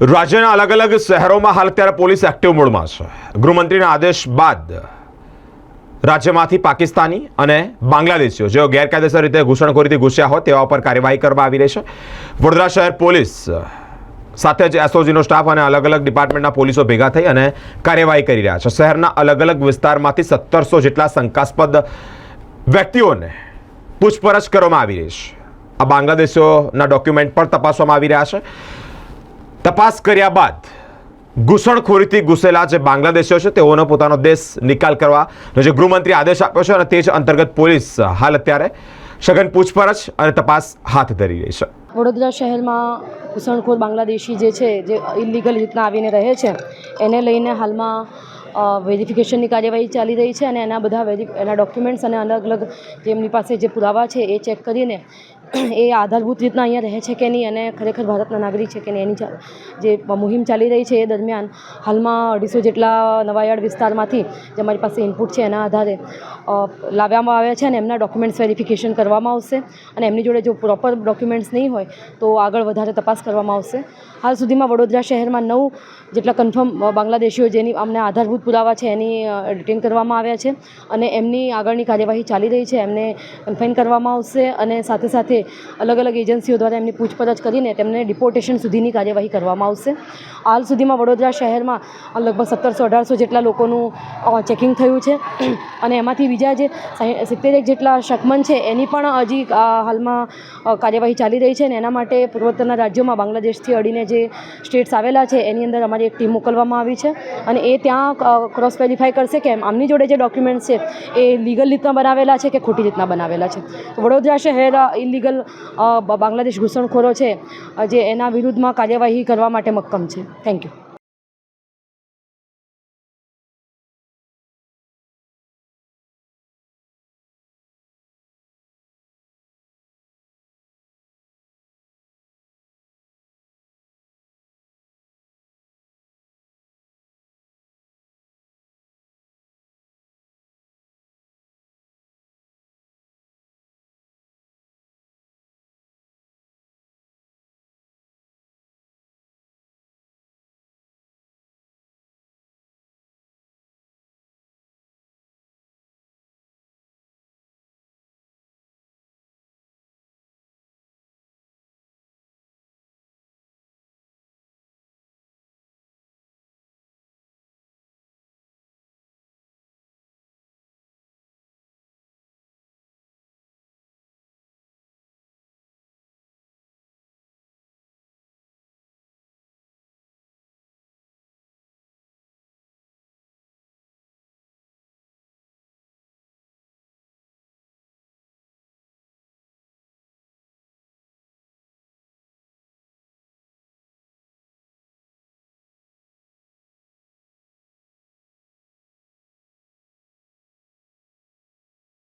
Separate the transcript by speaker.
Speaker 1: રાજ્યના અલગ અલગ શહેરોમાં હાલ અત્યારે પોલીસ એક્ટિવ મોડમાં છે. ગૃહમંત્રીના આદેશ બાદ રાજ્યમાંથી પાકિસ્તાની અને બાંગ્લાદેશીઓ, જેઓ ગેરકાયદેસર રીતે ઘૂસણખોરીથી ઘૂસ્યા હોય તેવા પર કાર્યવાહી કરવામાં આવી રહી છે. વડોદરા શહેર પોલીસ સાથે જ એસઓજીનો સ્ટાફ અને અલગ અલગ ડિપાર્ટમેન્ટના પોલીસો ભેગા થઈ અને કાર્યવાહી કરી રહ્યા છે. શહેરના અલગ અલગ વિસ્તારમાંથી સત્તરસો જેટલા શંકાસ્પદ વ્યક્તિઓને પૂછપરછ કરવામાં આવી રહી છે. આ બાંગ્લાદેશીઓના ડોક્યુમેન્ટ પણ તપાસવામાં આવી રહ્યા છે. તપાસ કર્યા બાદ ઘૂસણખોરીથી ઘૂસેલા જે બાંગ્લાદેશીઓ છે, તેઓનો પોતાનો દેશ નિકાલ કરવાનો જે ગૃહમંત્રી આદેશ આપ્યો છે અને તે જ અંતર્ગત પોલીસ હાલ અત્યારે સઘન પૂછપરછ અને તપાસ હાથ ધરી રહી છે.
Speaker 2: વડોદરા શહેરમાં ઘૂસણખોર બાંગ્લાદેશી જે છે, જે ઇલીગલ રીતના આવીને રહે છે, એને લઈને હાલમાં વેરિફિકેશનની કાર્યવાહી ચાલી રહી છે અને એના બધા એના ડોક્યુમેન્ટ્સ અને અલગ અલગ જે એમની પાસે જે પુરાવા છે એ ચેક કરીને એ આધારભૂત રીતના અહીંયા રહે છે કે નહીં અને ખરેખર ભારતના નાગરિક છે કે નહીં એની જે મુહિમ ચાલી રહી છે એ દરમિયાન હાલમાં અઢીસો જેટલા નવાયાર્ડ વિસ્તારમાંથી જે અમારી પાસે ઇનપુટ છે એના આધારે લાવવામાં આવ્યા છે અને એમના ડોક્યુમેન્ટ્સ વેરિફિકેશન કરવામાં આવશે અને એમની જોડે જો પ્રોપર ડોક્યુમેન્ટ્સ નહીં હોય તો આગળ વધારે તપાસ કરવામાં આવશે. હાલ સુધીમાં વડોદરા શહેરમાં નવ જેટલા કન્ફર્મ બાંગ્લાદેશીઓ જેની અમને આધારભૂત પુરાવા છે એની ડિટેન કરવામાં આવ્યા છે અને એમની આગળની કાર્યવાહી ચાલી રહી છે. એમને કન્ફાઇન કરવામાં આવશે અને સાથે સાથે અલગ અલગ એજન્સીઓ દ્વારા એમની પૂછપરછ કરીને તેમને ડિપોર્ટેશન સુધીની કાર્યવાહી કરવામાં આવશે. હાલ સુધીમાં વડોદરા શહેરમાં લગભગ સત્તરસો અઢારસો જેટલા લોકોનું ચેકિંગ થયું છે. અને એમાંથી બીજા જે સિત્તેર એક જેટલા શકમન છે, એની પણ હજી હાલમાં કાર્યવાહી ચાલી રહી છે અને એના માટે પૂર્વોત્તરના રાજ્યોમાં બાંગ્લાદેશથી અડીને જે સ્ટેટ્સ આવેલા છે, એની અંદર અમારી એક ટીમ મોકલવામાં આવી છે. અને એ ત્યાં ક્રોસ વેરીફાઈ કરશે કે આમની જોડે જે ડોક્યુમેન્ટ્સ છે, એ લીગલ રીતના બનાવેલા છે કે ખોટી રીતના બનાવેલા છે? વડોદરા શહેર ઇલીગલ બાંગ્લાદેશ ઘૂસણખોરો છે જે એના વિરુદ્ધમાં કાર્યવાહી કરવા માટે મક્કમ છે. Thank you